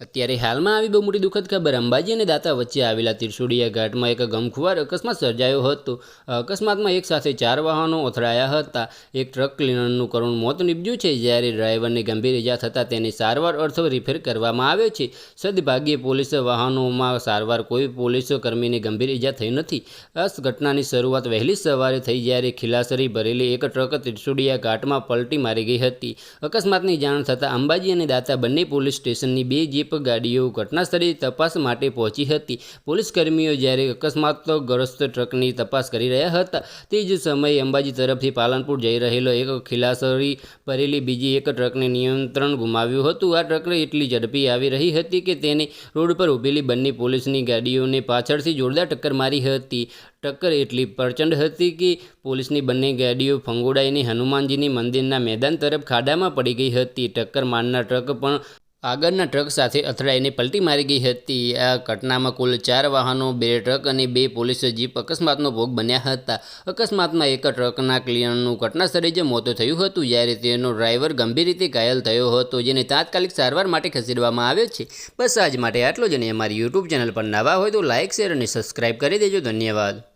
અત્યારે હાલમાં આવી બહુ મોટી દુઃખદ ખબર. અંબાજી અને દાતા વચ્ચે આવેલા તિરસુડિયા ઘાટમાં એક ગમખુવાર અકસ્માત સર્જાયો હતો. અકસ્માતમાં એક સાથે ચાર વાહનો અથડાયા હતા. એક ટ્રક ક્લીનરનું કરુણ મોત નીપજ્યું છે. જ્યારે ડ્રાઈવરને ગંભીર ઇજા થતાં તેની સારવાર અર્થ રિફેર કરવામાં આવે છે. સદભાગ્યે પોલીસ વાહનોમાં સારવાર કોઈ પોલીસ કર્મીને ગંભીર ઇજા થઈ નથી. આ ઘટનાની શરૂઆત વહેલી સવારે થઈ જ્યારે ખિલાસરી ભરેલી એક ટ્રક તિરસુડિયા ઘાટમાં પલટી મારી ગઈ હતી. અકસ્માતની જાણ થતાં અંબાજી અને દાતા બંને પોલીસ સ્ટેશનની બે જીપ ગાડીઓ ઘટનાસ્થળે તપાસ માટે પહોંચી હતી. પોલીસકર્મીઓ જ્યારે જ્યારે અકસ્માતગ્રસ્ત ટ્રકની તપાસ કરી રહ્યા હતા, તે જ સમયે અંબાજી તરફથી પાલનપુર જઈ રહેલો એક ખિલાસરી ભરેલી બીજી એક ટ્રકને નિયંત્રણ ગુમાવ્યું હતું. આ ટ્રક એટલી ઝડપી આવી રહી હતી કે તેને રોડ પર ઊભેલી બંને પોલીસની ગાડીઓને પાછળથી જોરદાર ટક્કર મારી હતી. ટક્કર એટલી પ્રચંડ હતી કે પોલીસની બંને ગાડીઓ ફંગોડાઈને હનુમાનજીની મંદિરના મેદાન તરફ ખાડામાં પડી ગઈ હતી. ટક્કર મારનાર ટ્રક પણ આગળના ટ્રક સાથે અથડાઈને પલટી મારી ગઈ હતી. આ ઘટનામાં કુલ ચાર વાહનો, બે ટ્રક અને બે પોલીસ જીપ અકસ્માતનો ભોગ બન્યા હતા. અકસ્માતમાં એક ટ્રકના ક્લિયરનું ઘટનાસ્થળે જ મોત થયું હતું. જ્યારે તેનો ડ્રાઈવર ગંભીર રીતે ઘાયલ થયો હતો, જેને તાત્કાલિક સારવાર માટે ખસેડવામાં આવ્યો છે. બસ આજ માટે આટલો જ અને અમારી યુટ્યુબ ચેનલ પર નવા હોય તો લાઇક શેર અને સબસ્ક્રાઇબ કરી દેજો. ધન્યવાદ.